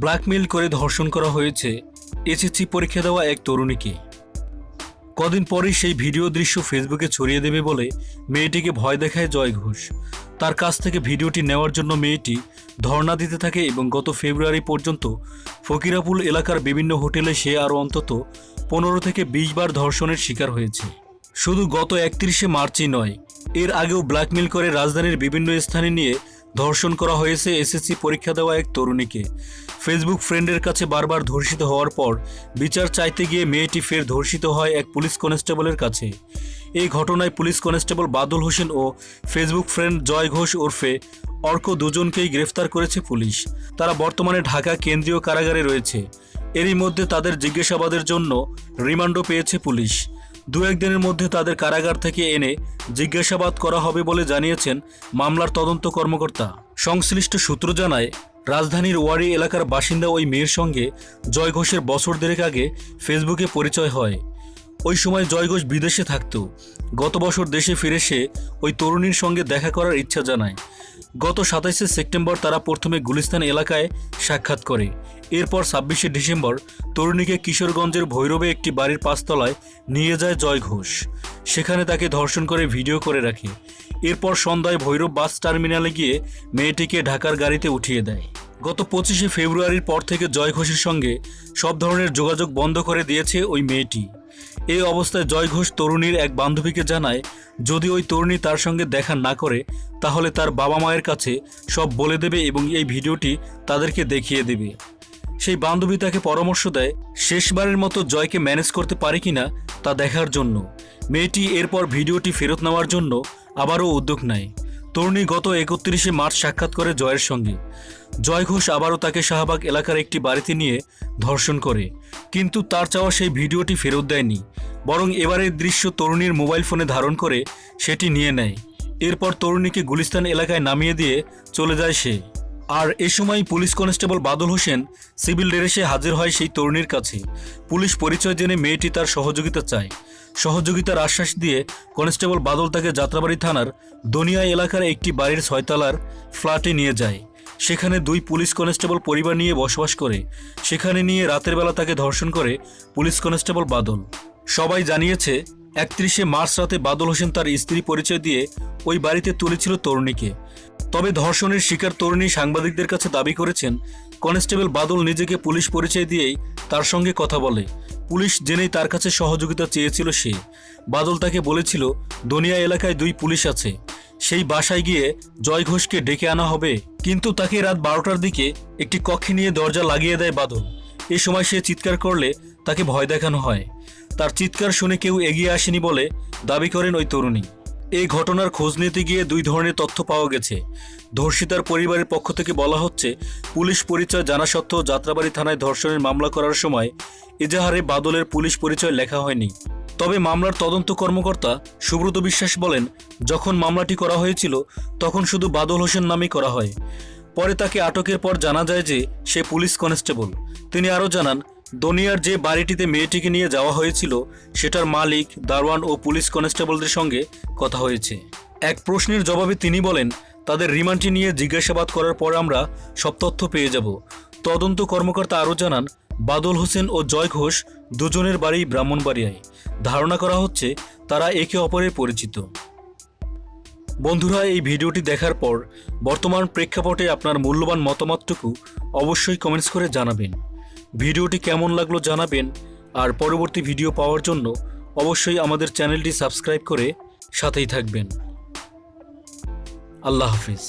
Blackmail করে ধর্ষণ করা হয়েছে এসএসসি পরীক্ষা দেওয়া এক তরুণীকে। কদিন পরেই সেই ভিডিও দৃশ্য ফেসবুকে ছড়িয়ে দেবে বলে মেয়েটিকে ভয় দেখায় জয় ঘোষ। তার কাছ থেকে ভিডিওটি নেওয়ার জন্য মেয়েটি ধর্ণা দিতে থাকে এবং গত ফেব্রুয়ারি পর্যন্ত ফকিরাপুল এলাকার বিভিন্ন হোটেলে সে আরও অন্তত পনেরো থেকে বিশ বার ধর্ষণের শিকার হয়েছে। শুধু গত একত্রিশে মার্চই নয়, এর আগেও ব্ল্যাকমেল করে রাজধানীর বিভিন্ন স্থানে নিয়ে ধর্ষণ করা হয়েছে এসএসসি পরীক্ষা দেওয়া এক তরুণীকে। ফেসবুক ফ্রেন্ডের কাছে বারবার ধর্ষিত হওয়ার পর বিচার চাইতে গিয়ে মেয়েটি ফের ধর্ষিত হয় এক পুলিশ কনস্টেবলের কাছে। এই ঘটনায় পুলিশ কনস্টেবল বাদল হোসেন ও ফেসবুক ফ্রেন্ড জয় ঘোষ ওরফে অর্ক দুজনকেই গ্রেফতার করেছে পুলিশ। তারা বর্তমানে ঢাকা কেন্দ্রীয় কারাগারে রয়েছে। এরই মধ্যে তাদের জিজ্ঞাসাবাদের জন্য রিমান্ডও পেয়েছে পুলিশ। দু একদিনের মধ্যে তাদের কারাগার থেকে এনে জিজ্ঞাসাবাদ করা হবে বলে জানিয়েছেন মামলার তদন্ত কর্মকর্তা। সংশ্লিষ্ট সূত্র জানায়, রাজধানীর ওয়ারি এলাকার বাসিন্দা ওই মেয়ের সঙ্গে জয় ঘোষের বছর দেড়েক আগে ফেসবুকে পরিচয় হয়। ওই সময় জয় ঘোষ বিদেশে থাকত। গত বছর দেশে ফিরে সে ওই তরুণীর সঙ্গে দেখা করার ইচ্ছা জানায়। গত সাতাইশে সেপ্টেম্বর তারা প্রথমে গুলিস্তান এলাকায় সাক্ষাৎ করে। এরপর ছাব্বিশে ডিসেম্বর তরুণীকে কিশোরগঞ্জের ভৈরবে একটি বাড়ির পাঁচতলায় নিয়ে যায় জয় ঘোষ। সেখানে তাকে ধর্ষণ করে ভিডিও করে রাখে। এরপর সন্ধ্যায় ভৈরব বাস টার্মিনালে গিয়ে মেয়েটিকে ঢাকার গাড়িতে উঠিয়ে দেয়। গত পঁচিশে ফেব্রুয়ারির পর থেকে জয় ঘোষের সঙ্গে সব ধরনের যোগাযোগ বন্ধ করে দিয়েছে ওই মেয়েটি। এই অবস্থায় জয় ঘোষ তরুণীর এক বান্ধবীকে জানায়, যদি ওই তরুণী তার সঙ্গে দেখা না করে, তাহলে তার বাবা মায়ের কাছে সব বলে দেবে এবং এই ভিডিওটি তাদেরকে দেখিয়ে দেবে। সেই বান্ধবী তাকে পরামর্শ দেয়, শেষবারের মতো জয়কে ম্যানেজ করতে পারে কিনা তা দেখার জন্য। মেয়েটি এরপর ভিডিওটি ফেরত নেওয়ার জন্য আবারও উদ্যোগ নেয়। তরুণী গত একত্রিশে মার্চ সাক্ষাৎ করে জয়ের সঙ্গে। জয় ঘোষ আবারও তাকে শাহবাগ এলাকার একটি বাড়িতে নিয়ে ধর্ষণ করে। কিন্তু তার চাওয়া সেই ভিডিওটি ফেরত দেয়নি। বরং এবারের দৃশ্য তরুণীর মোবাইল ফোনে ধারণ করে সেটি নিয়ে নেয়। এরপর তরুণীকে গুলিস্তান এলাকায় নামিয়ে দিয়ে চলে যায় সে। আর এ সময় police constable Badal Hossain civil ডেরেসে হাজির হয় সেই তরুণীর কাছে। পুলিশ পরিচয় জেনে মেয়েটি তার সহযোগিতা চায়। সহযোগিতার আশ্বাস দিয়ে কনস্টেবল বাদল তাকে যাত্রাবাড়ি থানার দনিয়া এলাকার একটি বাড়ির ছয়তলার ফ্ল্যাটে নিয়ে যায়। সেখানে দুই পুলিশ কনস্টেবল পরিবার নিয়ে বসবাস করে। সেখানে নিয়ে রাতের বেলা তাকে ধর্ষণ করে পুলিশ কনস্টেবল বাদল। সবাই জানিয়েছে একত্রিশে মার্চ রাতে বাদল হোসেন তার স্ত্রী পরিচয় দিয়ে ওই বাড়িতে তুলেছিল তরুণীকে। তবে ধর্ষণের শিকার তরুণী সাংবাদিকদের কাছে দাবি করেছেন, কনস্টেবল বাদল নিজেকে পুলিশ পরিচয় দিয়েই তার সঙ্গে কথা বলে। পুলিশ জেনেই তার কাছে সহযোগিতা চেয়েছিল সে। বাদল তাকে বলেছিল, দনিয়া এলাকায় দুই পুলিশ আছে। সেই বাসায় গিয়ে জয় ঘোষকে ডেকে আনা হবে। কিন্তু তাকে রাত বারোটার দিকে একটি কক্ষে নিয়ে দরজা লাগিয়ে দেয় বাদল। এ সময় সে চিৎকার করলে তাকে ভয় দেখানো হয়। তার চিৎকার শুনে কেউ এগিয়ে আসেনি বলে দাবি করেন ওই তরুণী। এই ঘটনার খোঁজ নিতে গিয়ে দুই ধরনের তথ্য পাওয়া গেছে। ধর্ষিতার পরিবারের পক্ষ থেকে বলা হচ্ছে, পুলিশ পরিচয় জানা সত্ত্বেও যাত্রাবাড়ি থানায় ধর্ষণের মামলা করার সময় এজাহারে বাদলের পুলিশ পরিচয় লেখা হয়নি। তবে মামলার তদন্ত কর্মকর্তা সুব্রত বিশ্বাস বলেন, যখন মামলাটি করা হয়েছিল, তখন শুধু বাদল হোসেন নামেই করা হয়। পরে তাকে আটকের পর জানা যায় যে সে পুলিশ কনস্টেবল। তিনি আরও জানান দনিয়ার যে বাড়িটিতে মেয়েটিকে নিয়ে যাওয়া হয়েছিল, সেটার মালিক দারওয়ান ও পুলিশ কনস্টেবলদের সঙ্গে কথা হয়েছে। এক প্রশ্নের জবাবে তিনি বলেন, তাদের রিমান্ডটি নিয়ে জিজ্ঞাসাবাদ করার পর আমরা সব তথ্য পেয়ে যাব। তদন্ত কর্মকর্তা আরও জানান, বাদল হোসেন ও জয় ঘোষ দুজনের বাড়ি ব্রাহ্মণবাড়িয়ায়। ধারণা করা হচ্ছে, তারা একে অপরের পরিচিত। বন্ধুরা, এই ভিডিওটি দেখার পর বর্তমান প্রেক্ষাপটে আপনার মূল্যবান মতামতটুকু অবশ্যই কমেন্টস করে জানাবেন। ভিডিওটি কেমন লাগল জানাবেন, আর পরবর্তী ভিডিও পাওয়ার জন্য অবশ্যই আমাদের চ্যানেলটি সাবস্ক্রাইব করে সাথেই থাকবেন। আল্লাহ হাফিজ।